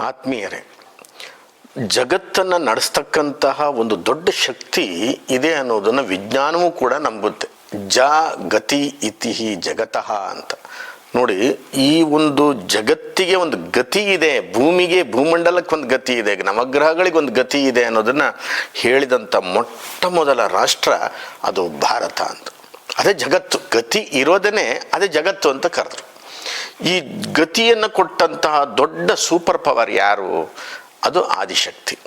ಆತ್ಮೀಯರೇ, ಜಗತ್ತನ್ನು ನಡೆಸ್ತಕ್ಕಂತಹ ಒಂದು ದೊಡ್ಡ ಶಕ್ತಿ ಇದೆ ಅನ್ನೋದನ್ನು ವಿಜ್ಞಾನವೂ ಕೂಡ ನಂಬುತ್ತೆ. ಜ ಗತಿ ಇತಿಹಿ ಜಗತಃ ಅಂತ. ನೋಡಿ, ಈ ಒಂದು ಜಗತ್ತಿಗೆ ಒಂದು ಗತಿ ಇದೆ, ಭೂಮಿಗೆ, ಭೂಮಂಡಲಕ್ಕೆ ಒಂದು ಗತಿ ಇದೆ, ನವಗ್ರಹಗಳಿಗೆ ಒಂದು ಗತಿ ಇದೆ ಅನ್ನೋದನ್ನು ಹೇಳಿದಂಥ ಮೊಟ್ಟ ಮೊದಲ ರಾಷ್ಟ್ರ ಅದು ಭಾರತ ಅಂತ. ಅದೇ ಜಗತ್ತು, ಗತಿ ಇರೋದೇ ಅದೇ ಜಗತ್ತು ಅಂತ ಕರೆದ್ರು. ಈ ಗತಿಯನ್ನು ಕೊಟ್ಟಂತಹ ದೊಡ್ಡ ಸೂಪರ್ ಪವರ್ ಯಾರು? ಅದು ಆದಿಶಕ್ತಿ.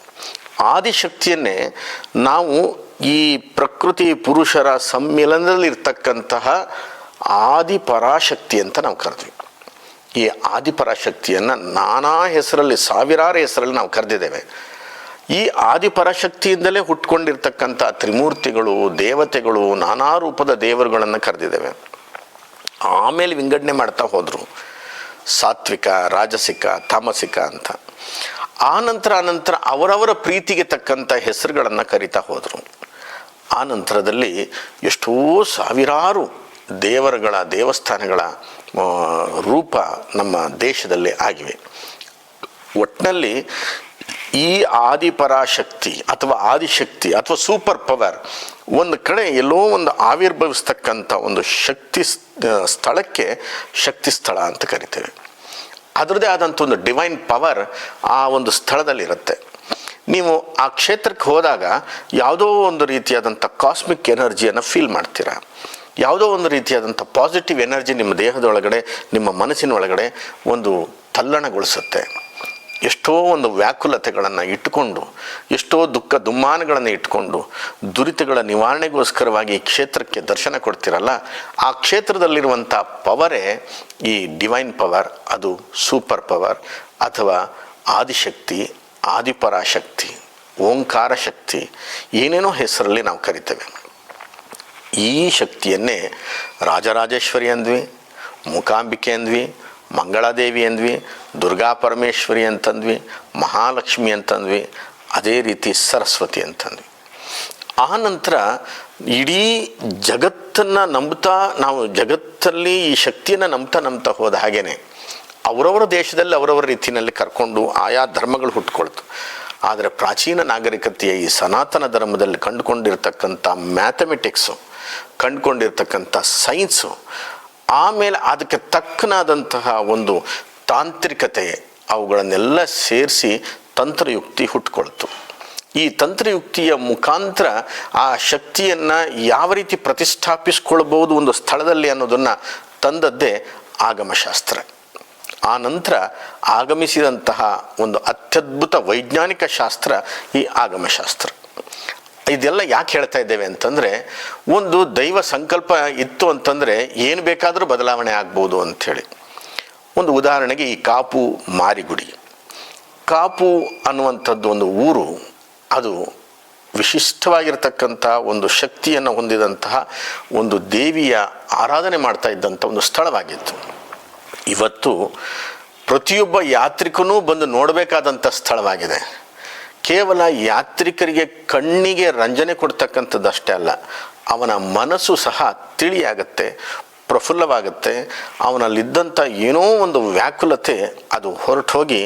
ಆದಿಶಕ್ತಿಯನ್ನೇ ನಾವು ಈ ಪ್ರಕೃತಿ ಪುರುಷರ ಸಮ್ಮಿಲನದಲ್ಲಿರ್ತಕ್ಕಂತಹ ಆದಿಪರಾಶಕ್ತಿ ಅಂತ ನಾವು ಕರೆದ್ವಿ. ಈ ಆದಿಪರಾಶಕ್ತಿಯನ್ನು ನಾನಾ ಹೆಸರಲ್ಲಿ, ಸಾವಿರಾರು ಹೆಸರಲ್ಲಿ ನಾವು ಕರೆದಿದ್ದೇವೆ. ಈ ಆದಿಪರಾಶಕ್ತಿಯಿಂದಲೇ ಹುಟ್ಕೊಂಡಿರ್ತಕ್ಕಂಥ ತ್ರಿಮೂರ್ತಿಗಳು, ದೇವತೆಗಳು, ನಾನಾ ರೂಪದ ದೇವರುಗಳನ್ನು ಕರೆದಿದ್ದೇವೆ. ಆಮೇಲೆ ವಿಂಗಡಣೆ ಮಾಡ್ತಾ ಹೋದರು. ಸಾತ್ವಿಕ, ರಾಜಸಿಕ, ತಾಮಸಿಕ ಅಂತ. ಆನಂತರ ನಂತರ ಆನಂತರ ಅವರವರ ಪ್ರೀತಿಗೆ ತಕ್ಕಂಥ ಹೆಸರುಗಳನ್ನು ಕರಿತಾ ಹೋದರು. ಆ ನಂತರದಲ್ಲಿ ಎಷ್ಟೋ ಸಾವಿರಾರು ದೇವರುಗಳ ದೇವಸ್ಥಾನಗಳ ರೂಪ ನಮ್ಮ ದೇಶದಲ್ಲಿ ಆಗಿವೆ. ಒಟ್ಟಿನಲ್ಲಿ ಈ ಆದಿಪರಾಶಕ್ತಿ ಅಥವಾ ಆದಿಶಕ್ತಿ ಅಥವಾ ಸೂಪರ್ ಪವರ್ ಒಂದು ಕಡೆ ಎಲ್ಲೋ ಒಂದು ಆವಿರ್ಭವಿಸ್ತಕ್ಕಂಥ ಒಂದು ಶಕ್ತಿ ಸ್ಥಳಕ್ಕೆ ಶಕ್ತಿ ಸ್ಥಳ ಅಂತ ಕರಿತೇವೆ. ಅದರದೇ ಆದಂಥ ಒಂದು ಡಿವೈನ್ ಪವರ್ ಆ ಒಂದು ಸ್ಥಳದಲ್ಲಿರುತ್ತೆ. ನೀವು ಆ ಕ್ಷೇತ್ರಕ್ಕೆ ಹೋದಾಗ ಯಾವುದೋ ಒಂದು ರೀತಿಯಾದಂಥ ಕಾಸ್ಮಿಕ್ ಎನರ್ಜಿಯನ್ನು ಫೀಲ್ ಮಾಡ್ತೀರಾ. ಯಾವುದೋ ಒಂದು ರೀತಿಯಾದಂಥ ಪಾಸಿಟಿವ್ ಎನರ್ಜಿ ನಿಮ್ಮ ದೇಹದೊಳಗಡೆ, ನಿಮ್ಮ ಮನಸ್ಸಿನ ಒಳಗಡೆ ಒಂದು ತಲ್ಲಣಗೊಳಿಸುತ್ತೆ. ಎಷ್ಟೋ ಒಂದು ವ್ಯಾಕುಲತೆಗಳನ್ನು ಇಟ್ಟುಕೊಂಡು, ಎಷ್ಟೋ ದುಃಖ ದುಮ್ಮಾನಗಳನ್ನು ಇಟ್ಟುಕೊಂಡು, ದುರಿತಗಳ ನಿವಾರಣೆಗೋಸ್ಕರವಾಗಿ ಕ್ಷೇತ್ರಕ್ಕೆ ದರ್ಶನ ಕೊಡ್ತಿರಲ್ಲ, ಆ ಕ್ಷೇತ್ರದಲ್ಲಿರುವಂಥ ಪವರೇ ಈ ಡಿವೈನ್ ಪವರ್, ಅದು ಸೂಪರ್ ಪವರ್ ಅಥವಾ ಆದಿಶಕ್ತಿ, ಆದಿಪರಾಶಕ್ತಿ, ಓಂಕಾರ ಶಕ್ತಿ, ಏನೇನೋ ಹೆಸರಲ್ಲಿ ನಾವು ಕರಿತೇವೆ. ಈ ಶಕ್ತಿಯನ್ನೇ ರಾಜರಾಜೇಶ್ವರಿ ಅಂದ್ವಿ, ಮೂಕಾಂಬಿಕೆ ಅಂದ್ವಿ ಮಂಗಳಾದೇವಿ ಅಂದ್ವಿ, ದುರ್ಗಾ ಪರಮೇಶ್ವರಿ ಅಂತಂದ್ವಿ, ಮಹಾಲಕ್ಷ್ಮಿ ಅಂತಂದ್ವಿ, ಅದೇ ರೀತಿ ಸರಸ್ವತಿ ಅಂತಂದ್ವಿ. ಆ ನಂತರ ಇಡೀ ಜಗತ್ತನ್ನು ನಂಬ್ತಾ, ನಾವು ಜಗತ್ತಲ್ಲಿ ಈ ಶಕ್ತಿಯನ್ನು ನಂಬ್ತಾ ನಂಬ್ತಾ ಹೋದ ಹಾಗೇನೆ, ಅವರವರ ದೇಶದಲ್ಲಿ ಅವರವರ ರೀತಿಯಲ್ಲಿ ಕರ್ಕೊಂಡು ಆಯಾ ಧರ್ಮಗಳು ಹುಟ್ಕೊಳ್ತು. ಆದರೆ ಪ್ರಾಚೀನ ನಾಗರಿಕತೆಯ ಈ ಸನಾತನ ಧರ್ಮದಲ್ಲಿ ಕಂಡುಕೊಂಡಿರ್ತಕ್ಕಂಥ ಮ್ಯಾಥಮೆಟಿಕ್ಸು ಕಂಡುಕೊಂಡಿರ್ತಕ್ಕಂಥ ಸೈನ್ಸು ಆಮೇಲೆ ಅದಕ್ಕೆ ತಕ್ಕನಾದಂತಹ ಒಂದು ತಾಂತ್ರಿಕತೆ ಅವುಗಳನ್ನೆಲ್ಲ ಸೇರಿಸಿ ತಂತ್ರಯುಕ್ತಿ ಹುಟ್ಕೊಳ್ತು. ಈ ತಂತ್ರಯುಕ್ತಿಯ ಮುಖಾಂತರ ಆ ಶಕ್ತಿಯನ್ನು ಯಾವ ರೀತಿ ಪ್ರತಿಷ್ಠಾಪಿಸ್ಕೊಳ್ಬೋದು ಒಂದು ಸ್ಥಳದಲ್ಲಿ ಅನ್ನೋದನ್ನು ತಂದದ್ದೇ ಆಗಮಶಾಸ್ತ್ರ. ಆ ನಂತರ ಆಗಮಿಸಿದಂತಹ ಒಂದು ಅತ್ಯದ್ಭುತ ವೈಜ್ಞಾನಿಕ ಶಾಸ್ತ್ರ ಈ ಆಗಮಶಾಸ್ತ್ರ. ಇದೆಲ್ಲ ಯಾಕೆ ಹೇಳ್ತಾ ಇದ್ದೇವೆ ಅಂತಂದರೆ, ಒಂದು ದೈವ ಸಂಕಲ್ಪ ಇತ್ತು ಅಂತಂದರೆ ಏನು ಬೇಕಾದರೂ ಬದಲಾವಣೆ ಆಗ್ಬೋದು ಅಂಥೇಳಿ ಒಂದು ಉದಾಹರಣೆಗೆ ಈ ಕಾಪು ಮಾರಿಗುಡಿ. ಕಾಪು ಅನ್ನುವಂಥದ್ದು ಒಂದು ಊರು, ಅದು ವಿಶಿಷ್ಟವಾಗಿರ್ತಕ್ಕಂಥ ಒಂದು ಶಕ್ತಿಯನ್ನು ಹೊಂದಿದಂತಹ ಒಂದು ದೇವಿಯ ಆರಾಧನೆ ಮಾಡ್ತಾ ಇದ್ದಂಥ ಒಂದು ಸ್ಥಳವಾಗಿತ್ತು. ಇವತ್ತು ಪ್ರತಿಯೊಬ್ಬ ಯಾತ್ರಿಕನೂ ಬಂದು ನೋಡಬೇಕಾದಂಥ ಸ್ಥಳವಾಗಿದೆ. ಕೇವಲ ಯಾತ್ರಿಕರಿಗೆ ಕಣ್ಣಿಗೆ ರಂಜನೆ ಕೊಡ್ತಕ್ಕಂಥದ್ದಷ್ಟೇ ಅಲ್ಲ, ಅವನ ಮನಸ್ಸು ಸಹ ತಿಳಿಯಾಗತ್ತೆ, ಪ್ರಫುಲ್ಲವಾಗುತ್ತೆ, ಅವನಲ್ಲಿದ್ದಂಥ ಏನೋ ಒಂದು ವ್ಯಾಕುಲತೆ ಅದು ಹೊರಟೋಗಿ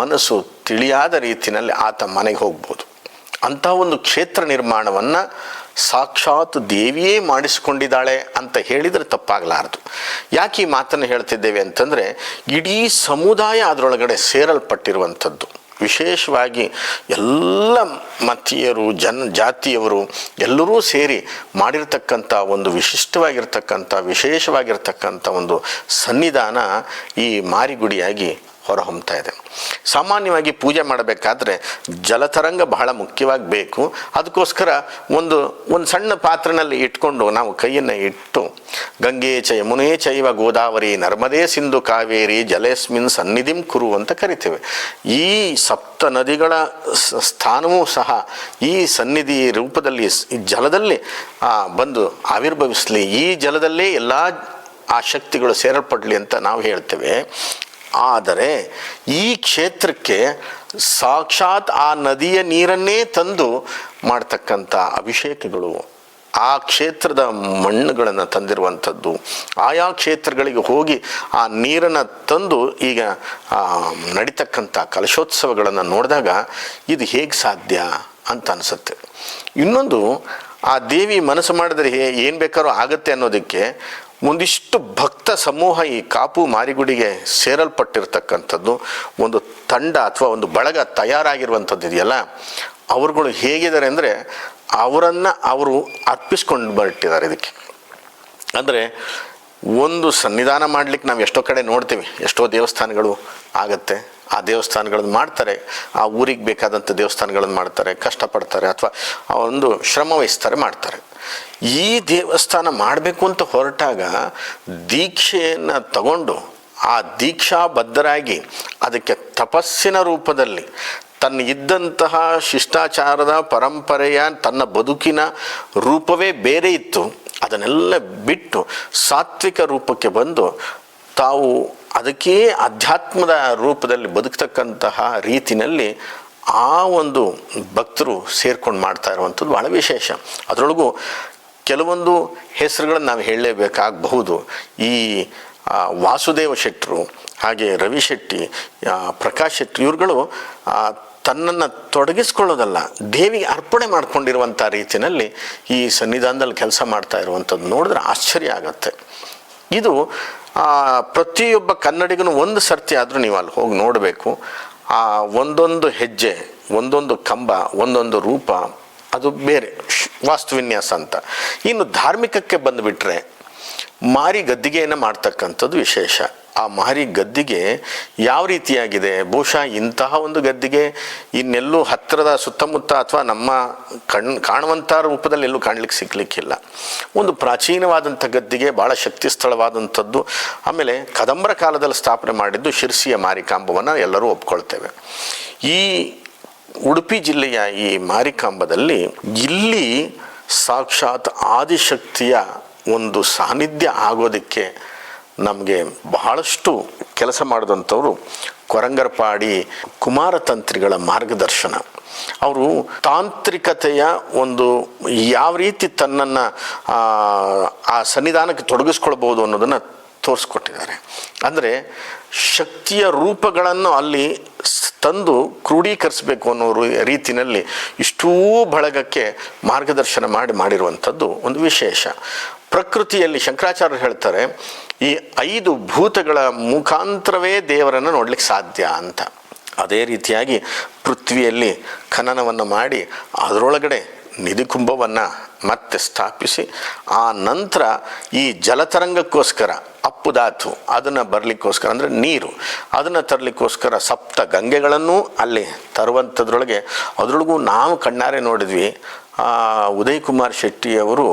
ಮನಸ್ಸು ತಿಳಿಯಾದ ರೀತಿಯಲ್ಲಿ ಆತ ಮನೆಗೆ ಹೋಗ್ಬೋದು. ಅಂತಹ ಒಂದು ಕ್ಷೇತ್ರ ನಿರ್ಮಾಣವನ್ನು ಸಾಕ್ಷಾತ್ ದೇವಿಯೇ ಮಾಡಿಸಿಕೊಂಡಿದ್ದಾಳೆ ಅಂತ ಹೇಳಿದರೆ ತಪ್ಪಾಗಲಾರದು. ಯಾಕೆ ಈ ಮಾತನ್ನು ಹೇಳ್ತಿದ್ದೇವೆ ಅಂತಂದರೆ, ಇಡೀ ಸಮುದಾಯ ಅದರೊಳಗಡೆ ಸೇರಲ್ಪಟ್ಟಿರುವಂಥದ್ದು. ವಿಶೇಷವಾಗಿ ಎಲ್ಲ ಮತೀಯರು, ಜನ ಜಾತಿಯವರು ಎಲ್ಲರೂ ಸೇರಿ ಮಾಡಿರ್ತಕ್ಕಂಥ ಒಂದು ವಿಶಿಷ್ಟವಾಗಿರ್ತಕ್ಕಂಥ, ವಿಶೇಷವಾಗಿರ್ತಕ್ಕಂಥ ಒಂದು ಸನ್ನಿಧಾನ ಈ ಮಾರಿಗುಡಿಯಾಗಿ ಹೊರಹೊಮ್ತಾ ಇದೆ. ಸಾಮಾನ್ಯವಾಗಿ ಪೂಜೆ ಮಾಡಬೇಕಾದ್ರೆ ಜಲತರಂಗ ಬಹಳ ಮುಖ್ಯವಾಗಿ ಬೇಕು ಅದಕ್ಕೋಸ್ಕರ ಒಂದು ಒಂದು ಸಣ್ಣ ಪಾತ್ರನಲ್ಲಿ ಇಟ್ಕೊಂಡು ನಾವು ಕೈಯನ್ನು ಇಟ್ಟು, ಗಂಗೆ ಚ ಯಮುನೇ ಚೈವ ಗೋದಾವರಿ ನರ್ಮದೇ ಸಿಂಧು ಕಾವೇರಿ ಜಲೇಸ್ಮಿನ್ ಸನ್ನಿಧಿಂ ಕುರು ಅಂತ ಕರಿತೇವೆ. ಈ ಸಪ್ತ ನದಿಗಳ ಸ್ಥಾನವೂ ಸಹ ಈ ಸನ್ನಿಧಿ ರೂಪದಲ್ಲಿ ಜಲದಲ್ಲಿ ಬಂದು ಆವಿರ್ಭವಿಸಲಿ. ಈ ಜಲದಲ್ಲೇ ಎಲ್ಲ ಆ ಶಕ್ತಿಗಳು ಸೇರಲ್ಪಡಲಿ ಅಂತ ನಾವು ಹೇಳ್ತೇವೆ. ಆದರೆ ಈ ಕ್ಷೇತ್ರಕ್ಕೆ ಸಾಕ್ಷಾತ್ ಆ ನದಿಯ ನೀರನ್ನೇ ತಂದು ಮಾಡ್ತಕ್ಕಂಥ ಅಭಿಷೇಕಗಳು ಆ ಕ್ಷೇತ್ರದ ಮಣ್ಣುಗಳನ್ನು ತಂದಿರುವಂಥದ್ದು, ಆಯಾ ಕ್ಷೇತ್ರಗಳಿಗೆ ಹೋಗಿ ಆ ನೀರನ್ನು ತಂದು ಈಗ ನಡೀತಕ್ಕಂಥ ಕಲಶೋತ್ಸವಗಳನ್ನು ನೋಡಿದಾಗ ಇದು ಹೇಗೆ ಸಾಧ್ಯ ಅಂತ ಅನಿಸುತ್ತೆ. ಇನ್ನೊಂದು, ಆ ದೇವಿ ಮನಸ್ಸು ಮಾಡಿದರೆ ಏನು ಬೇಕಾದ್ರೂ ಆಗತ್ತೆ ಅನ್ನೋದಕ್ಕೆ ಒಂದಿಷ್ಟು ಭಕ್ತ ಸಮೂಹ ಈ ಕಾಪು ಮಾರಿಗುಡಿಗೆ ಸೇರಲ್ಪಟ್ಟಿರ್ತಕ್ಕಂಥದ್ದು, ಒಂದು ತಂಡ ಅಥವಾ ಒಂದು ಬಳಗ ತಯಾರಾಗಿರುವಂಥದ್ದು ಇದೆಯಲ್ಲ, ಅವರುಗಳು ಹೇಗಿದ್ದಾರೆ ಅಂದರೆ ಅವರನ್ನು ಅವರು ಅರ್ಪಿಸ್ಕೊಂಡು ಬರ್ಟಿದ್ದಾರೆ ಇದಕ್ಕೆ. ಅಂದರೆ ಒಂದು ಸನ್ನಿಧಾನ ಮಾಡ್ಲಿಕ್ಕೆ ನಾವು ಎಷ್ಟೋ ಕಡೆ ನೋಡ್ತೀವಿ, ಎಷ್ಟೋ ದೇವಸ್ಥಾನಗಳು ಆಗುತ್ತೆ. ಆ ದೇವಸ್ಥಾನಗಳನ್ನು ಮಾಡ್ತಾರೆ, ಆ ಊರಿಗೆ ಬೇಕಾದಂಥ ದೇವಸ್ಥಾನಗಳನ್ನು ಮಾಡ್ತಾರೆ, ಕಷ್ಟಪಡ್ತಾರೆ ಅಥವಾ ಆ ಒಂದು ಶ್ರಮ ವಹಿಸ್ತಾರೆ, ಮಾಡ್ತಾರೆ. ಈ ದೇವಸ್ಥಾನ ಮಾಡಬೇಕು ಅಂತ ಹೊರಟಾಗ ದೀಕ್ಷೆಯನ್ನು ತಗೊಂಡು ಆ ದೀಕ್ಷಾಬದ್ಧರಾಗಿ ಅದಕ್ಕೆ ತಪಸ್ಸಿನ ರೂಪದಲ್ಲಿ ತನ್ನ ಇದ್ದಂತಹ ಶಿಷ್ಟಾಚಾರದ ಪರಂಪರೆಯ ತನ್ನ ಬದುಕಿನ ರೂಪವೇ ಬೇರೆ ಇತ್ತು. ಅದನ್ನೆಲ್ಲ ಬಿಟ್ಟು ಸಾತ್ವಿಕ ರೂಪಕ್ಕೆ ಬಂದು ತಾವು ಅದಕ್ಕೇ ಅಧ್ಯಾತ್ಮದ ರೂಪದಲ್ಲಿ ಬದುಕ್ತಕ್ಕಂತಹ ರೀತಿಯಲ್ಲಿ ಆ ಒಂದು ಭಕ್ತರು ಸೇರ್ಕೊಂಡು ಮಾಡ್ತಾ ಇರುವಂಥದ್ದು ಭಾಳ ವಿಶೇಷ. ಅದರೊಳಗೂ ಕೆಲವೊಂದು ಹೆಸರುಗಳನ್ನು ನಾವು ಹೇಳಲೇಬೇಕಾಗಬಹುದು. ಈ ವಾಸುದೇವ ಶೆಟ್ಟರು ಹಾಗೆ ರವಿ ಶೆಟ್ಟಿ ಪ್ರಕಾಶ್ ಶೆಟ್ಟಿ ಇವ್ರುಗಳು ತನ್ನನ್ನು ತೊಡಗಿಸ್ಕೊಳ್ಳೋದಲ್ಲ, ದೇವಿಗೆ ಅರ್ಪಣೆ ಮಾಡ್ಕೊಂಡಿರುವಂಥ ರೀತಿಯಲ್ಲಿ ಈ ಸನ್ನಿಧಾನದಲ್ಲಿ ಕೆಲಸ ಮಾಡ್ತಾ ಇರುವಂಥದ್ದು ನೋಡಿದ್ರೆ ಆಶ್ಚರ್ಯ ಆಗತ್ತೆ. ಇದು ಪ್ರತಿಯೊಬ್ಬ ಕನ್ನಡಿಗನು ಒಂದು ಸರ್ತಿ ಆದರೂ ನೀವು ಅಲ್ಲಿ ಹೋಗಿ ನೋಡಬೇಕು. ಆ, ಒಂದೊಂದು ಹೆಜ್ಜೆ, ಒಂದೊಂದು ಕಂಬ, ಒಂದೊಂದು ರೂಪ, ಅದು ಬೇರೆ, ವಾಸ್ತುವಿನ್ಯಾಸ ಅಂತ. ಇನ್ನು ಧಾರ್ಮಿಕಕ್ಕೆ ಬಂದುಬಿಟ್ರೆ ಮಾರಿ ಗದ್ದಿಗೆಯನ್ನು ಮಾಡ್ತಕ್ಕಂಥದ್ದು ವಿಶೇಷ. ಆ ಮಹರಿ ಗದ್ದಿಗೆ ಯಾವ ರೀತಿಯಾಗಿದೆ? ಬಹುಶಃ ಇಂತಹ ಒಂದು ಗದ್ದಿಗೆ ಇನ್ನೆಲ್ಲೂ ಹತ್ತಿರದ ಸುತ್ತಮುತ್ತ ಅಥವಾ ನಮ್ಮ ಕಣ್ ಕಾಣುವಂಥ ರೂಪದಲ್ಲಿ ಎಲ್ಲೂ ಕಾಣಲಿಕ್ಕೆ ಸಿಗ್ಲಿಕ್ಕಿಲ್ಲ ಒಂದು ಪ್ರಾಚೀನವಾದಂಥ ಗದ್ದಿಗೆ ಭಾಳ ಶಕ್ತಿ ಸ್ಥಳವಾದಂಥದ್ದು, ಆಮೇಲೆ ಕದಂಬರ ಕಾಲದಲ್ಲಿ ಸ್ಥಾಪನೆ ಮಾಡಿದ್ದು ಶಿರ್ಸಿಯ ಮಾರಿಕಾಂಬವನ್ನು ಎಲ್ಲರೂ ಒಪ್ಕೊಳ್ತೇವೆ. ಈ ಉಡುಪಿ ಜಿಲ್ಲೆಯ ಈ ಮಾರಿಕಾಂಬದಲ್ಲಿ ಇಲ್ಲಿ ಸಾಕ್ಷಾತ್ ಆದಿಶಕ್ತಿಯ ಒಂದು ಸಾನ್ನಿಧ್ಯ ಆಗೋದಕ್ಕೆ ನಮಗೆ ಬಹಳಷ್ಟು ಕೆಲಸ ಮಾಡಿದಂಥವ್ರು ಕೊರಂಗರಪಾಡಿ ಕುಮಾರತಂತ್ರಿಗಳ ಮಾರ್ಗದರ್ಶನ. ಅವರು ತಾಂತ್ರಿಕತೆಯ ಒಂದು ಯಾವ ರೀತಿ ತನ್ನನ್ನು, ಆ ಸನ್ನಿಧಾನಕ್ಕೆ ತೊಡಗಿಸ್ಕೊಳ್ಬೋದು ಅನ್ನೋದನ್ನು ತೋರಿಸ್ಕೊಟ್ಟಿದ್ದಾರೆ. ಅಂದರೆ ಶಕ್ತಿಯ ರೂಪಗಳನ್ನು ಅಲ್ಲಿ ತಂದು ಕ್ರೋಢೀಕರಿಸಬೇಕು ಅನ್ನೋ ರೀತಿಯಲ್ಲಿ ಇಷ್ಟೂ ಬಳಗಕ್ಕೆ ಮಾರ್ಗದರ್ಶನ ಮಾಡಿ ಮಾಡಿರುವಂಥದ್ದು ಒಂದು ವಿಶೇಷ. ಪ್ರಕೃತಿಯಲ್ಲಿ ಶಂಕರಾಚಾರ್ಯರು ಹೇಳ್ತಾರೆ, ಈ ಐದು ಭೂತಗಳ ಮುಖಾಂತರವೇ ದೇವರನ್ನು ನೋಡ್ಲಿಕ್ಕೆ ಸಾಧ್ಯ ಅಂತ. ಅದೇ ರೀತಿಯಾಗಿ ಪೃಥ್ವಿಯಲ್ಲಿ ಖನನವನ್ನು ಮಾಡಿ ಅದರೊಳಗಡೆ ನಿಧಿಕುಂಭವನ್ನು ಮತ್ತೆ ಸ್ಥಾಪಿಸಿ, ಆ ನಂತರ ಈ ಜಲತರಂಗಕ್ಕೋಸ್ಕರ ಅಪ್ಪುದಾತು ಅದನ್ನು ಬರಲಿಕ್ಕೋಸ್ಕರ ಅಂದರೆ ನೀರು, ಅದನ್ನು ತರಲಿಕ್ಕೋಸ್ಕರ ಸಪ್ತ ಗಂಗೆಗಳನ್ನು ಅಲ್ಲಿ ತರುವಂಥದ್ರೊಳಗೆ ಅದರೊಳಗೂ ನಾವು ಕಣ್ಣಾರೆ ನೋಡಿದ್ವಿ. ಉದಯ್ ಕುಮಾರ್ ಶೆಟ್ಟಿಯವರು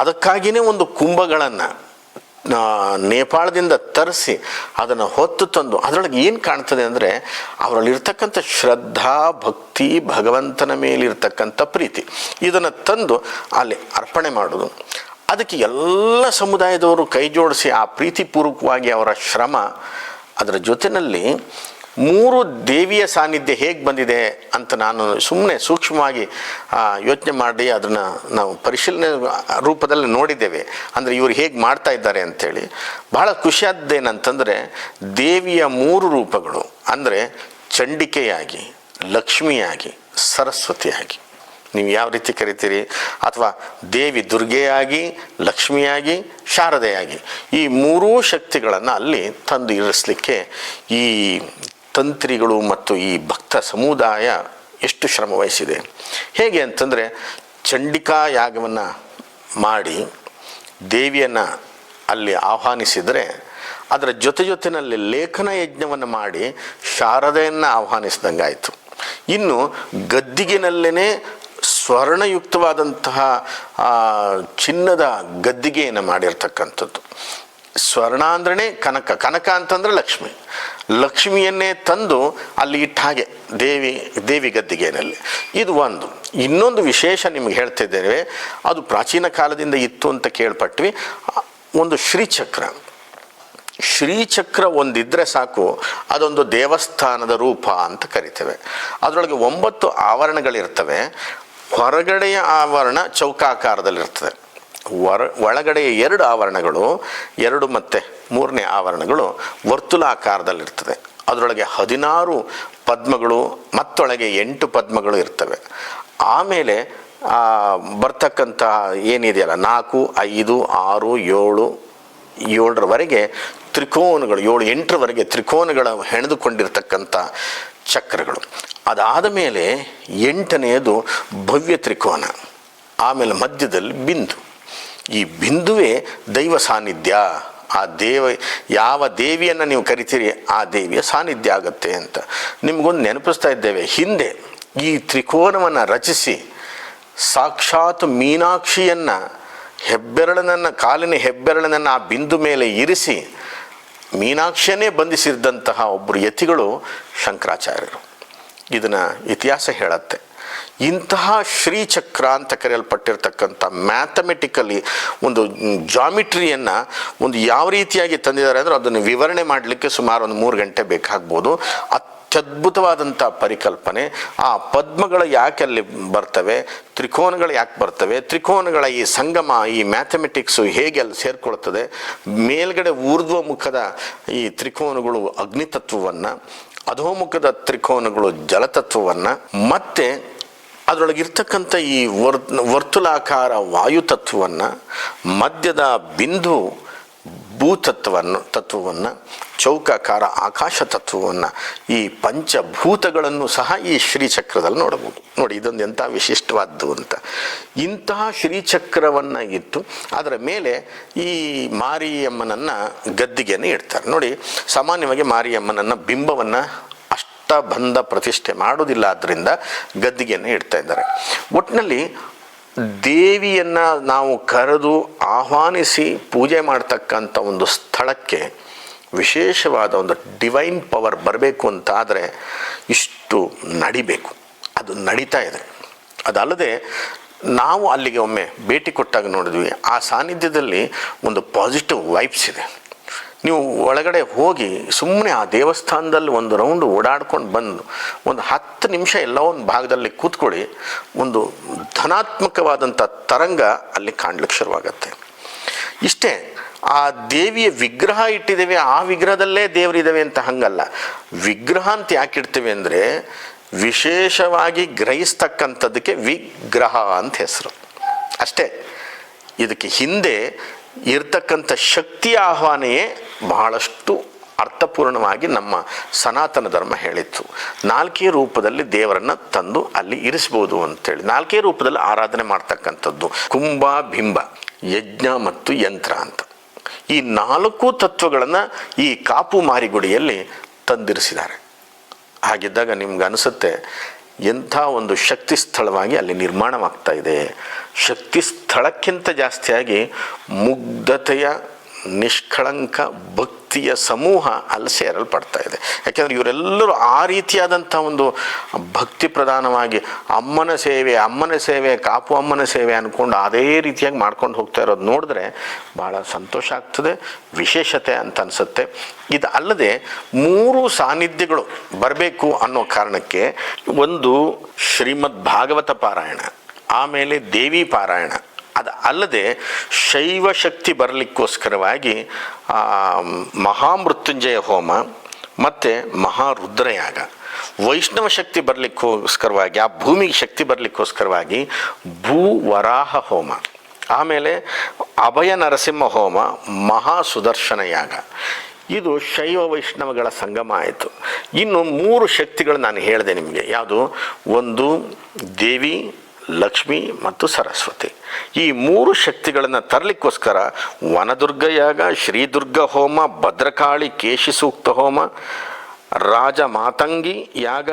ಅದಕ್ಕಾಗಿಯೇ ಒಂದು ಕುಂಭಗಳನ್ನು ನೇಪಾಳದಿಂದ ತರಿಸಿ ಅದನ್ನು ಹೊತ್ತು ತಂದು, ಅದರೊಳಗೆ ಏನು ಕಾಣ್ತದೆ ಅಂದರೆ ಅವರಲ್ಲಿರ್ತಕ್ಕಂಥ ಶ್ರದ್ಧಾ, ಭಕ್ತಿ, ಭಗವಂತನ ಮೇಲಿರ್ತಕ್ಕಂಥ ಪ್ರೀತಿ. ಇದನ್ನು ತಂದು ಅಲ್ಲಿ ಅರ್ಪಣೆ ಮಾಡೋದು. ಅದಕ್ಕೆ ಎಲ್ಲ ಸಮುದಾಯದವರು ಕೈ ಜೋಡಿಸಿ ಆ ಪ್ರೀತಿಪೂರ್ವಕವಾಗಿ ಅವರ ಶ್ರಮ ಅದರ ಜೊತೆಯಲ್ಲಿ ಮೂರು ದೇವಿಯ ಸಾನ್ನಿಧ್ಯ ಹೇಗೆ ಬಂದಿದೆ ಅಂತ ನಾನು ಸುಮ್ಮನೆ ಸೂಕ್ಷ್ಮವಾಗಿ ಯೋಚನೆ ಮಾಡಿ ಅದನ್ನು ನಾವು ಪರಿಶೀಲನೆ ರೂಪದಲ್ಲಿ ನೋಡಿದ್ದೇವೆ. ಅಂದರೆ ಇವರು ಹೇಗೆ ಮಾಡ್ತಾ ಇದ್ದಾರೆ ಅಂಥೇಳಿ ಬಹಳ ಖುಷಿಯಾದ್ದೇನಂತಂದರೆ ದೇವಿಯ ಮೂರು ರೂಪಗಳು. ಅಂದರೆ ಚಂಡಿಕೆಯಾಗಿ, ಲಕ್ಷ್ಮಿಯಾಗಿ, ಸರಸ್ವತಿಯಾಗಿ. ನೀವು ಯಾವ ರೀತಿ ಕರಿತೀರಿ? ಅಥವಾ ದೇವಿ ದುರ್ಗೆಯಾಗಿ, ಲಕ್ಷ್ಮಿಯಾಗಿ, ಶಾರದೆಯಾಗಿ. ಈ ಮೂರೂ ಶಕ್ತಿಗಳನ್ನು ಅಲ್ಲಿ ತಂದು ಇರಿಸಲಿಕ್ಕೆ ಈ ತಂತ್ರಿಗಳು ಮತ್ತು ಈ ಭಕ್ತ ಸಮುದಾಯ ಎಷ್ಟು ಶ್ರಮ ವಹಿಸಿದೆ. ಹೇಗೆ ಅಂತಂದರೆ ಚಂಡಿಕಾ ಯಾಗವನ್ನು ಮಾಡಿ ದೇವಿಯನ್ನು ಅಲ್ಲಿ ಆಹ್ವಾನಿಸಿದರೆ ಅದರ ಜೊತೆ ಜೊತೆಯಲ್ಲಿ ಲೇಖನ ಯಜ್ಞವನ್ನು ಮಾಡಿ ಶಾರದೆಯನ್ನು ಆಹ್ವಾನಿಸಿದಂಗಾಯಿತು. ಇನ್ನು ಗದ್ದಿಗೆನಲ್ಲೇ ಸ್ವರ್ಣಯುಕ್ತವಾದಂತಹ ಚಿನ್ನದ ಗದ್ದಿಗೆಯನ್ನು ಮಾಡಿರ್ತಕ್ಕಂಥದ್ದು. ಸ್ವರ್ಣ ಅಂದ್ರೆ ಕನಕ. ಕನಕ ಅಂತಂದ್ರೆ ಲಕ್ಷ್ಮಿ. ಲಕ್ಷ್ಮಿಯನ್ನೇ ತಂದು ಅಲ್ಲಿ ಇಟ್ಟ ಹಾಗೆ ದೇವಿ ದೇವಿ ಗದ್ದಿಗೆನಲ್ಲಿ. ಇದು ಒಂದು. ಇನ್ನೊಂದು ವಿಶೇಷ ನಿಮ್ಗೆ ಹೇಳ್ತಿದ್ದೇವೆ. ಅದು ಪ್ರಾಚೀನ ಕಾಲದಿಂದ ಇತ್ತು ಅಂತ ಕೇಳ್ಪಟ್ವಿ. ಒಂದು ಶ್ರೀಚಕ್ರ. ಶ್ರೀಚಕ್ರ ಒಂದಿದ್ರೆ ಸಾಕು. ಅದೊಂದು ದೇವಸ್ಥಾನದ ರೂಪ ಅಂತ ಕರಿತೇವೆ. ಅದರೊಳಗೆ ಒಂಬತ್ತು ಆವರಣಗಳಿರ್ತವೆ. ಹೊರಗಡೆಯ ಆವರಣ ಚೌಕಾಕಾರದಲ್ಲಿರ್ತದೆ. ಹೊರ ಒಳಗಡೆಯ ಎರಡು ಆವರಣಗಳು, ಎರಡು ಮತ್ತು ಮೂರನೇ ಆವರಣಗಳು ವರ್ತುಲಾಕಾರದಲ್ಲಿರ್ತದೆ. ಅದರೊಳಗೆ ಹದಿನಾರು ಪದ್ಮಗಳು, ಮತ್ತೊಳಗೆ ಎಂಟು ಪದ್ಮಗಳು ಇರ್ತವೆ. ಆಮೇಲೆ ಬರ್ತಕ್ಕಂಥ ಏನಿದೆಯಲ್ಲ, ನಾಲ್ಕು, ಐದು, ಆರು, ಏಳು, ಏಳರವರೆಗೆ ತ್ರಿಕೋನಗಳು, ಏಳು, ಎಂಟರವರೆಗೆ ತ್ರಿಕೋನಗಳ ಹೆಣೆದುಕೊಂಡಿರ್ತಕ್ಕಂಥ ಚಕ್ರಗಳು. ಅದಾದ ಮೇಲೆ ಎಂಟನೆಯದು ಭವ್ಯ ತ್ರಿಕೋನ, ಆಮೇಲೆ ಮಧ್ಯದಲ್ಲಿ ಬಿಂದು. ಈ ಬಿಂದುವೇ ದೈವ ಸಾನ್ನಿಧ್ಯ. ಆ ದೇವ, ಯಾವ ದೇವಿಯನ್ನು ನೀವು ಕರಿತೀರಿ, ಆ ದೇವಿಯ ಸಾನ್ನಿಧ್ಯ ಆಗುತ್ತೆ ಅಂತ ನಿಮಗೊಂದು ನೆನಪಿಸ್ತಾ ಇದ್ದೇವೆ. ಹಿಂದೆ ಈ ತ್ರಿಕೋನವನ್ನು ರಚಿಸಿ, ಸಾಕ್ಷಾತ್ ಮೀನಾಕ್ಷಿಯನ್ನು, ಹೆಬ್ಬೆರಳನನ್ನು, ಕಾಲಿನ ಹೆಬ್ಬೆರಳನನ್ನು ಆ ಬಿಂದು ಮೇಲೆ ಇರಿಸಿ, ಮೀನಾಕ್ಷಿಯನ್ನೇ ಬಂಧಿಸಿದ್ದಂತಹ ಒಬ್ಬರು ಯತಿಗಳು ಶಂಕರಾಚಾರ್ಯರು. ಇದನ್ನು ಇತಿಹಾಸ ಹೇಳತ್ತೆ. ಇಂತಹ ಶ್ರೀಚಕ್ರ ಅಂತ ಕರೆಯಲ್ಪಟ್ಟಿರ್ತಕ್ಕಂಥ ಮ್ಯಾಥಮೆಟಿಕಲಿ ಒಂದು ಜಾಮಿಟ್ರಿಯನ್ನು ಒಂದು ಯಾವ ರೀತಿಯಾಗಿ ತಂದಿದ್ದಾರೆ ಅಂದರೆ ಅದನ್ನು ವಿವರಣೆ ಮಾಡಲಿಕ್ಕೆ ಸುಮಾರು ಒಂದು ಮೂರು ಗಂಟೆ ಬೇಕಾಗ್ಬೋದು. ಅತ್ಯದ್ಭುತವಾದಂಥ ಪರಿಕಲ್ಪನೆ. ಆ ಪದ್ಮಗಳು ಯಾಕೆ ಅಲ್ಲಿ ಬರ್ತವೆ? ತ್ರಿಕೋನಗಳು ಯಾಕೆ ಬರ್ತವೆ? ತ್ರಿಕೋನಗಳ ಈ ಸಂಗಮ, ಈ ಮ್ಯಾಥಮೆಟಿಕ್ಸು ಹೇಗೆ ಅಲ್ಲಿ ಸೇರಿಕೊಳ್ತದೆ? ಮೇಲ್ಗಡೆ ಊರ್ಧ್ವ ಮುಖದ ಈ ತ್ರಿಕೋನಗಳು ಅಗ್ನಿತತ್ವವನ್ನು, ಅಧೋಮುಖದ ತ್ರಿಕೋನಗಳು ಜಲತತ್ವವನ್ನು, ಮತ್ತೆ ಅದರೊಳಗಿರ್ತಕ್ಕಂಥ ಈ ವರ್, ವರ್ತುಲಾಕಾರ ವಾಯುತತ್ವವನ್ನು ಮಧ್ಯದ ಬಿಂದು ಭೂತತ್ವವನ್ನು, ತತ್ವವನ್ನು, ಚೌಕಾಕಾರ ಆಕಾಶ ತತ್ವವನ್ನು, ಈ ಪಂಚಭೂತಗಳನ್ನು ಸಹ ಈ ಶ್ರೀಚಕ್ರದಲ್ಲಿ ನೋಡಬಹುದು. ನೋಡಿ, ಇದೊಂದು ಎಂಥ ವಿಶಿಷ್ಟವಾದ್ದು ಅಂತ. ಇಂತಹ ಶ್ರೀಚಕ್ರವನ್ನು ಇತ್ತು ಅದರ ಮೇಲೆ ಈ ಮಾರಿಯಮ್ಮನನ್ನು ಗದ್ದಿಗೆಯನ್ನು ಇಡ್ತಾರೆ. ನೋಡಿ, ಸಾಮಾನ್ಯವಾಗಿ ಮಾರಿಯಮ್ಮನನ್ನು ಬಿಂಬವನ್ನು ಅಷ್ಟಬಂಧ ಪ್ರತಿಷ್ಠೆ ಮಾಡೋದಿಲ್ಲ ಆದ್ದರಿಂದ ಗದ್ದಿಗೆಯನ್ನು ಇಡ್ತಾ ಇದ್ದಾರೆ. ಒಟ್ಟಿನಲ್ಲಿ ದೇವಿಯನ್ನು ನಾವು ಕರೆದು ಆಹ್ವಾನಿಸಿ ಪೂಜೆ ಮಾಡ್ತಕ್ಕಂಥ ಒಂದು ಸ್ಥಳಕ್ಕೆ ವಿಶೇಷವಾದ ಒಂದು ಡಿವೈನ್ ಪವರ್ ಬರಬೇಕು ಅಂತಾದರೆ ಇಷ್ಟು ನಡಿಬೇಕು. ಅದು ನಡೀತಾ ಇದೆ. ಅದಲ್ಲದೆ ನಾವು ಅಲ್ಲಿಗೆ ಒಮ್ಮೆ ಭೇಟಿ ಕೊಟ್ಟಾಗ ನೋಡಿದ್ವಿ, ಆ ಸಾನ್ನಿಧ್ಯದಲ್ಲಿ ಒಂದು ಪಾಸಿಟಿವ್ ವೈಬ್ಸ್ ಇದೆ. ನೀವು ಒಳಗಡೆ ಹೋಗಿ ಸುಮ್ಮನೆ ಆ ದೇವಸ್ಥಾನದಲ್ಲಿ ಒಂದು ರೌಂಡ್ ಓಡಾಡ್ಕೊಂಡು ಬಂದು ಒಂದು ಹತ್ತು ನಿಮಿಷ ಎಲ್ಲ ಒಂದು ಭಾಗದಲ್ಲಿ ಕೂತ್ಕೊಳ್ಳಿ, ಒಂದು ಧನಾತ್ಮಕವಾದಂಥ ತರಂಗ ಅಲ್ಲಿ ಕಾಣ್ಲಿಕ್ಕೆ ಶುರುವಾಗತ್ತೆ. ಇಷ್ಟೇ, ಆ ದೇವಿಯ ವಿಗ್ರಹ ಇಟ್ಟಿದ್ದೇವೆ, ಆ ವಿಗ್ರಹದಲ್ಲೇ ದೇವರಿದ್ದಾವೆ ಅಂತ ಹಂಗಲ್ಲ. ವಿಗ್ರಹ ಅಂತ ಯಾಕೆ ಇಡ್ತೇವೆ ಅಂದರೆ ವಿಶೇಷವಾಗಿ ಗ್ರಹಿಸ್ತಕ್ಕಂಥದ್ದಕ್ಕೆ ವಿಗ್ರಹ ಅಂತ ಹೆಸರು. ಅಷ್ಟೇ, ಇದಕ್ಕೆ ಹಿಂದೆ ಇರ್ತಕ್ಕಂಥ ಶಕ್ತಿಯ ಆಹ್ವಾನೆಯೇ ಬಹಳಷ್ಟು ಅರ್ಥಪೂರ್ಣವಾಗಿ ನಮ್ಮ ಸನಾತನ ಧರ್ಮ ಹೇಳಿತ್ತು. ನಾಲ್ಕೇ ರೂಪದಲ್ಲಿ ದೇವರನ್ನ ತಂದು ಅಲ್ಲಿ ಇರಿಸ್ಬೋದು ಅಂತೇಳಿ. ನಾಲ್ಕೇ ರೂಪದಲ್ಲಿ ಆರಾಧನೆ ಮಾಡ್ತಕ್ಕಂಥದ್ದು ಕುಂಭ, ಬಿಂಬ, ಯಜ್ಞ ಮತ್ತು ಯಂತ್ರ ಅಂತ. ಈ ನಾಲ್ಕು ತತ್ವಗಳನ್ನು ಈ ಕಾಪು ಮಾರಿಗುಡಿಯಲ್ಲಿ ತಂದಿರಿಸಿದ್ದಾರೆ. ಹಾಗಿದ್ದಾಗ ನಿಮ್ಗೆ ಅನಿಸುತ್ತೆ ಎಂಥ ಒಂದು ಶಕ್ತಿ ಸ್ಥಳವಾಗಿ ಅಲ್ಲಿ ನಿರ್ಮಾಣವಾಗ್ತಾ ಇದೆ. ಶಕ್ತಿ ಸ್ಥಳಕ್ಕಿಂತ ಜಾಸ್ತಿಯಾಗಿ ಮುಗ್ಧತೆಯ ನಿಷ್ಕಳಂಕ ಭಕ್ತಿಯ ಸಮೂಹ ಅಲ್ಲಿ ಸೇರಲ್ಪಡ್ತಾ ಇದೆ. ಯಾಕೆಂದರೆ ಇವರೆಲ್ಲರೂ ಆ ರೀತಿಯಾದಂಥ ಒಂದು ಭಕ್ತಿ ಪ್ರಧಾನವಾಗಿ ಅಮ್ಮನ ಸೇವೆ ಅಮ್ಮನ ಸೇವೆ, ಕಾಪು ಅಮ್ಮನ ಸೇವೆ ಅಂದ್ಕೊಂಡು ಅದೇ ರೀತಿಯಾಗಿ ಮಾಡ್ಕೊಂಡು ಹೋಗ್ತಾ ಇರೋದು ನೋಡಿದ್ರೆ ಭಾಳ ಸಂತೋಷ ಆಗ್ತದೆ, ವಿಶೇಷತೆ ಅಂತ ಅನಿಸುತ್ತೆ. ಇದು ಅಲ್ಲದೆ ಮೂರು ಸಾನ್ನಿಧ್ಯಗಳು ಬರಬೇಕು ಅನ್ನೋ ಕಾರಣಕ್ಕೆ ಒಂದು ಶ್ರೀಮದ್ ಭಾಗವತ ಪಾರಾಯಣ, ಆಮೇಲೆ ದೇವಿ ಪಾರಾಯಣ ಅದು ಅಲ್ಲದೆ ಶೈವ ಶಕ್ತಿ ಬರಲಿಕ್ಕೋಸ್ಕರವಾಗಿ ಮಹಾಮೃತ್ಯುಂಜಯ ಹೋಮ ಮತ್ತು ಮಹಾರುದ್ರಯಾಗ. ವೈಷ್ಣವ ಶಕ್ತಿ ಬರಲಿಕ್ಕೋಸ್ಕರವಾಗಿ, ಆ ಭೂಮಿಗೆ ಶಕ್ತಿ ಬರಲಿಕ್ಕೋಸ್ಕರವಾಗಿ ಭೂ ವರಾಹ ಹೋಮ, ಆಮೇಲೆ ಅಭಯ ನರಸಿಂಹ ಹೋಮ, ಮಹಾ ಸುದರ್ಶನ ಯಾಗ ಇದು ಶೈವ ವೈಷ್ಣವಗಳ ಸಂಗಮ ಆಯಿತು. ಇನ್ನು ಮೂರು ಶಕ್ತಿಗಳು ನಾನು ಹೇಳಿದೆ ನಿಮಗೆ. ಯಾವುದು? ಒಂದು ದೇವಿ ಲಕ್ಷ್ಮಿ ಮತ್ತು ಸರಸ್ವತಿ. ಈ ಮೂರು ಶಕ್ತಿಗಳನ್ನು ತರಲಿಕ್ಕೋಸ್ಕರ ವನದುರ್ಗ ಯಾಗ ಶ್ರೀದುರ್ಗ ಹೋಮ, ಭದ್ರಕಾಳಿ, ಕೇಶಿ ಸೂಕ್ತ ಹೋಮ ರಾಜ ಮಾತಂಗಿ ಯಾಗ,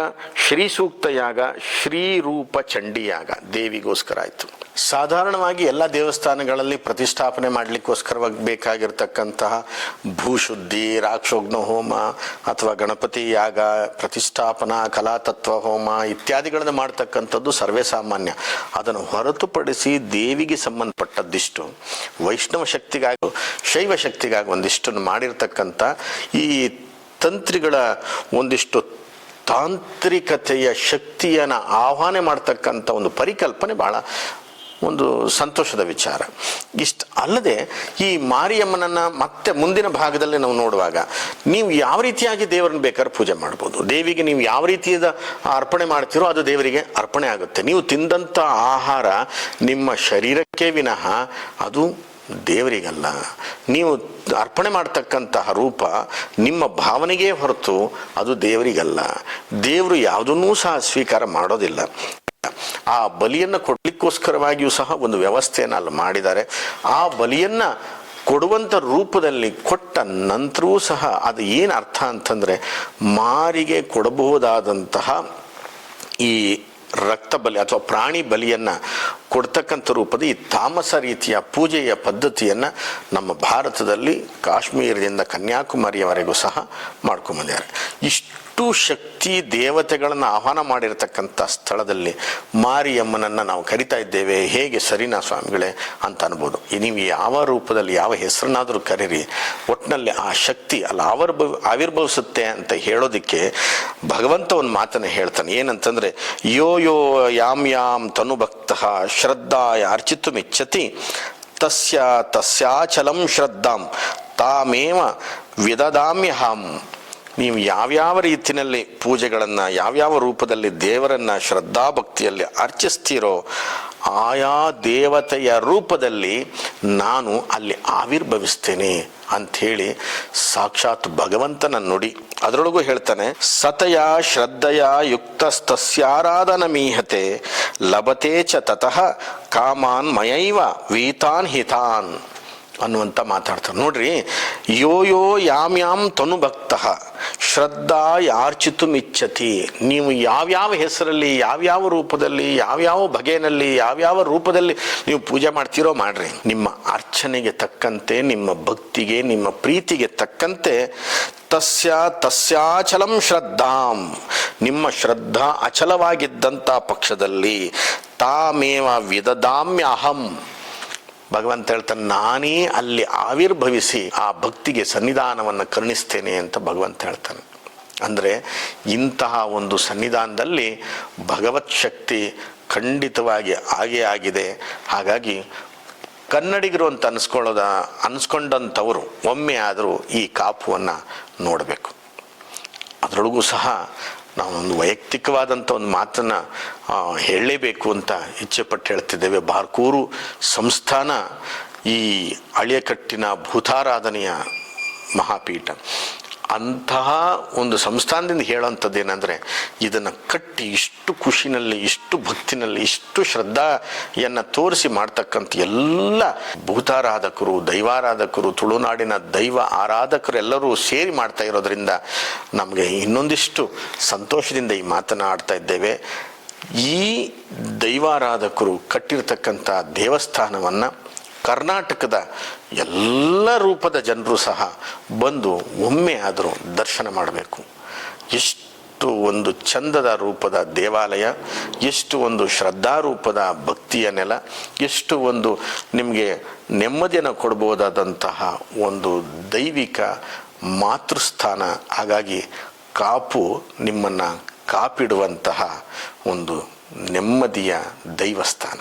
ಶ್ರೀ ಸೂಕ್ತ ಯಾಗ ಶ್ರೀರೂಪ ಚಂಡಿ ಯಾಗ. ದೇವಿಗೋಸ್ಕರ ಆಯಿತು. ಸಾಧಾರಣವಾಗಿ ಎಲ್ಲ ದೇವಸ್ಥಾನಗಳಲ್ಲಿ ಪ್ರತಿಷ್ಠಾಪನೆ ಮಾಡಲಿಕ್ಕೋಸ್ಕರವಾಗಿ ಬೇಕಾಗಿರ್ತಕ್ಕಂತಹ ಭೂಶುದ್ಧಿ, ರಾಕ್ಷೋಗ್ನ ಹೋಮ ಅಥವಾ ಗಣಪತಿ ಯಾಗ, ಪ್ರತಿಷ್ಠಾಪನಾ, ಕಲಾತತ್ವ ಹೋಮ ಇತ್ಯಾದಿಗಳನ್ನು ಮಾಡ್ತಕ್ಕಂಥದ್ದು ಸರ್ವೇ ಸಾಮಾನ್ಯ. ಅದನ್ನು ಹೊರತುಪಡಿಸಿ ದೇವಿಗೆ ಸಂಬಂಧಪಟ್ಟದ್ದಿಷ್ಟು, ವೈಷ್ಣವ ಶಕ್ತಿಗಾಗಿ, ಶೈವ ಶಕ್ತಿಗಾಗಿ ಒಂದಿಷ್ಟನ್ನು ಮಾಡಿರ್ತಕ್ಕಂಥ ಈ ತಂತ್ರಿಗಳ ಒಂದಿಷ್ಟು ತಾಂತ್ರಿಕತೆಯ ಶಕ್ತಿಯನ್ನು ಆಹ್ವಾನ ಮಾಡ್ತಕ್ಕಂಥ ಒಂದು ಪರಿಕಲ್ಪನೆ ಭಾಳ ಒಂದು ಸಂತೋಷದ ವಿಚಾರ. ಇಷ್ಟು ಅಲ್ಲದೆ ಈ ಮಾರಿಯಮ್ಮನನ್ನು ಮತ್ತೆ ಮುಂದಿನ ಭಾಗದಲ್ಲಿ ನಾವು ನೋಡುವಾಗ ನೀವು ಯಾವ ರೀತಿಯಾಗಿ ದೇವರನ್ನು ಬೇಕಾದ್ರೆ ಪೂಜೆ ಮಾಡ್ಬೋದು. ದೇವಿಗೆ ನೀವು ಯಾವ ರೀತಿಯಾದ ಅರ್ಪಣೆ ಮಾಡ್ತೀರೋ ಅದು ದೇವರಿಗೆ ಅರ್ಪಣೆ ಆಗುತ್ತೆ. ನೀವು ತಿಂದಂಥ ಆಹಾರ ನಿಮ್ಮ ಶರೀರಕ್ಕೆ ವಿನಃ ಅದು ದೇವರಿಗಲ್ಲ. ನೀವು ಅರ್ಪಣೆ ಮಾಡ್ತಕ್ಕಂತಹ ರೂಪ ನಿಮ್ಮ ಭಾವನೆಗೆ ಹೊರತು ಅದು ದೇವರಿಗಲ್ಲ. ದೇವರು ಯಾವುದನ್ನೂ ಸಹ ಸ್ವೀಕಾರ ಮಾಡೋದಿಲ್ಲ. ಆ ಬಲಿಯನ್ನು ಕೊಡಲಿಕ್ಕೋಸ್ಕರವಾಗಿಯೂ ಸಹ ಒಂದು ವ್ಯವಸ್ಥೆಯನ್ನು ಅಲ್ಲಿ ಮಾಡಿದ್ದಾರೆ. ಆ ಬಲಿಯನ್ನ ಕೊಡುವಂಥ ರೂಪದಲ್ಲಿ ಕೊಟ್ಟ ನಂತರವೂ ಸಹ ಅದು ಏನು ಅರ್ಥ ಅಂತಂದರೆ ಮಾರಿಗೆ ಕೊಡಬಹುದಾದಂತಹ ಈ ರಕ್ತ ಬಲಿ ಅಥವಾ ಪ್ರಾಣಿ ಬಲಿಯನ್ನು ಕೊಡ್ತಕ್ಕಂಥ ರೂಪದ ಈ ತಾಮಸ ರೀತಿಯ ಪೂಜೆಯ ಪದ್ಧತಿಯನ್ನು ನಮ್ಮ ಭಾರತದಲ್ಲಿ ಕಾಶ್ಮೀರದಿಂದ ಕನ್ಯಾಕುಮಾರಿಯವರೆಗೂ ಸಹ ಮಾಡ್ಕೊಂಬಂದಿದ್ದಾರೆ. ಇಷ್ಟು ಶಕ್ತಿ ದೇವತೆಗಳನ್ನು ಆಹ್ವಾನ ಮಾಡಿರತಕ್ಕಂಥ ಸ್ಥಳದಲ್ಲಿ ಮಾರಿಯಮ್ಮನನ್ನು ನಾವು ಕರಿತಾ ಇದ್ದೇವೆ. ಹೇಗೆ ಸರಿನಾ ಸ್ವಾಮಿಗಳೇ ಅಂತ ಅನ್ಬೋದು. ನೀವು ಯಾವ ರೂಪದಲ್ಲಿ ಯಾವ ಹೆಸರನ್ನಾದರೂ ಕರೀರಿ. ಒಟ್ಟಿನಲ್ಲಿ ಆ ಶಕ್ತಿ ಅಲ್ಲ ಆವಿರ್ಭವ ಆವಿರ್ಭವಿಸುತ್ತೆ ಅಂತ ಹೇಳೋದಕ್ಕೆ ಭಗವಂತ ಒಂದು ಮಾತನ್ನು ಹೇಳ್ತಾನೆ. ಏನಂತಂದರೆ, ಯೋ ಯೋ ಯಾಮ್ ಯಾಮ್ ತನು ಭಕ್ತ ಶ್ರದ್ಧಾಯ ಅರ್ಚಿತುಮಿಚ್ಛತಿ. ತಸ್ಯ ತಸ್ಯಾಚಲಂ ಶ್ರದ್ಧಾಂ. ತಾಮೇವ ವಿದದಾಮ್ಯಹಂ. ನೀವು ಯಾವ್ಯಾವ ರೀತಿಯಲ್ಲಿ ಪೂಜೆಗಳನ್ನು, ಯಾವ್ಯಾವ ರೂಪದಲ್ಲಿ ದೇವರನ್ನು ಶ್ರದ್ಧಾಭಕ್ತಿಯಲ್ಲಿ ಅರ್ಚಿಸ್ತೀರೋ ಆಯಾ ದೇವತೆಯ ರೂಪದಲ್ಲಿ ನಾನು ಅಲ್ಲಿ ಆವಿರ್ಭವಿಸ್ತೇನೆ ಅಂಥೇಳಿ ಸಾಕ್ಷಾತ್ ಭಗವಂತನ ನುಡಿ. ಅದರೊಳಗೂ ಹೇಳ್ತಾನೆ, ಸತಯ ಶ್ರದ್ಧೆಯ ಯುಕ್ತಸ್ತಸ್ಯಾರಾಧನ ಮೀಹತೆ, ಲಭತೆ ಚ ತತಃ ಕಾಮಾನ್ ಮಯೈವ ವೀತಾನ್ ಹಿತಾನ್. ಅನ್ನುವಂಥ ಮಾತಾಡ್ತಾರೆ. ನೋಡ್ರಿ ಯೋ ಯೋ ಯಾಮ್ ಯಾಮ್ ತನು ಭಕ್ತ, ಶ್ರದ್ಧಾ ಯಾರ್ಚಿತು ಮಿಚ್ಚತಿ ನೀವು ಯಾವ್ಯಾವ ಹೆಸರಲ್ಲಿ, ಯಾವ್ಯಾವ ರೂಪದಲ್ಲಿ, ಯಾವ್ಯಾವ ಬಗೆಯಲ್ಲಿ, ಯಾವ್ಯಾವ ರೂಪದಲ್ಲಿ ನೀವು ಪೂಜೆ ಮಾಡ್ತೀರೋ ಮಾಡ್ರಿ. ನಿಮ್ಮ ಅರ್ಚನೆಗೆ ತಕ್ಕಂತೆ, ನಿಮ್ಮ ಭಕ್ತಿಗೆ, ನಿಮ್ಮ ಪ್ರೀತಿಗೆ ತಕ್ಕಂತೆ ತಸ್ಯ ತಸ್ಯಾಚಲಂ ಶ್ರದ್ಧಾಂ. ನಿಮ್ಮ ಶ್ರದ್ಧಾ ಅಚಲವಾಗಿದ್ದಂಥ ಪಕ್ಷದಲ್ಲಿ ತಾಮೇವ ವಿದದಾಮ್ಯಹಂ. ಭಗವಂತ ಹೇಳ್ತಾನೆ, ನಾನೇ ಅಲ್ಲಿ ಆವಿರ್ಭವಿಸಿ ಆ ಭಕ್ತಿಗೆ ಸನ್ನಿಧಾನವನ್ನು ಕರುಣಿಸ್ತೇನೆ ಅಂತ ಭಗವಂತ ಹೇಳ್ತಾನೆ. ಅಂದರೆ ಇಂತಹ ಒಂದು ಸನ್ನಿಧಾನದಲ್ಲಿ ಭಗವತ್ ಶಕ್ತಿ ಖಂಡಿತವಾಗಿ ಆಗೇ ಆಗಿದೆ. ಹಾಗಾಗಿ ಕನ್ನಡಿಗರು ಅಂತ ಅನ್ಸ್ಕೊಳ್ಳೋದ, ಅನ್ಸ್ಕೊಂಡಂಥವರು ಒಮ್ಮೆ ಆದರೂ ಈ ಕಾಪುವನ್ನು ನೋಡಬೇಕು. ಅದರೊಳಗೂ ಸಹ ನಾವೊಂದು ವೈಯಕ್ತಿಕವಾದಂಥ ಒಂದು ಮಾತನ್ನು ಹೇಳಲೇಬೇಕು ಅಂತ ಇಚ್ಛೆಪಟ್ಟು ಹೇಳ್ತಿದ್ದೇವೆ. ಬಾರ್ಕೂರು ಸಂಸ್ಥಾನ ಈ ಅಳಿಯಕಟ್ಟಿನ ಭೂತಾರಾಧನೆಯ ಮಹಾಪೀಠ. ಅಂತಹ ಒಂದು ಸಂಸ್ಥಾನದಿಂದ ಹೇಳೋಂಥದ್ದು ಏನಂದರೆ ಇದನ್ನು ಕಟ್ಟಿ ಇಷ್ಟು ಖುಷಿನಲ್ಲಿ, ಇಷ್ಟು ಭಕ್ತಿನಲ್ಲಿ, ಇಷ್ಟು ಶ್ರದ್ಧೆಯನ್ನು ತೋರಿಸಿ ಮಾಡ್ತಕ್ಕಂಥ ಎಲ್ಲ ಭೂತಾರಾಧಕರು, ದೈವಾರಾಧಕರು, ತುಳುನಾಡಿನ ದೈವ ಆರಾಧಕರು ಎಲ್ಲರೂ ಸೇರಿ ಮಾಡ್ತಾ ಇರೋದ್ರಿಂದ ನಮಗೆ ಇನ್ನೊಂದಿಷ್ಟು ಸಂತೋಷದಿಂದ ಈ ಮಾತನಾಡ್ತಾ ಇದ್ದೇವೆ. ಈ ದೈವಾರಾಧಕರು ಕಟ್ಟಿರ್ತಕ್ಕಂಥ ದೇವಸ್ಥಾನವನ್ನು ಕರ್ನಾಟಕದ ಎಲ್ಲ ರೂಪದ ಜನರು ಸಹ ಬಂದು ಒಮ್ಮೆ ಆದರೂ ದರ್ಶನ ಮಾಡಬೇಕು. ಎಷ್ಟು ಒಂದು ಚಂದದ ರೂಪದ ದೇವಾಲಯ, ಎಷ್ಟು ಒಂದು ಶ್ರದ್ಧಾರೂಪದ ಭಕ್ತಿಯ ನೆಲ, ಎಷ್ಟು ಒಂದು ನಿಮಗೆ ನೆಮ್ಮದಿಯನ್ನು ಕೊಡ್ಬೋದಾದಂತಹ ಒಂದು ದೈವಿಕ ಮಾತೃಸ್ಥಾನ, ಹಾಗಾಗಿ ಕಾಪು ನಿಮ್ಮನ್ನು ಕಾಪಿಡುವಂತಹ ಒಂದು ನೆಮ್ಮದಿಯ ದೈವಸ್ಥಾನ.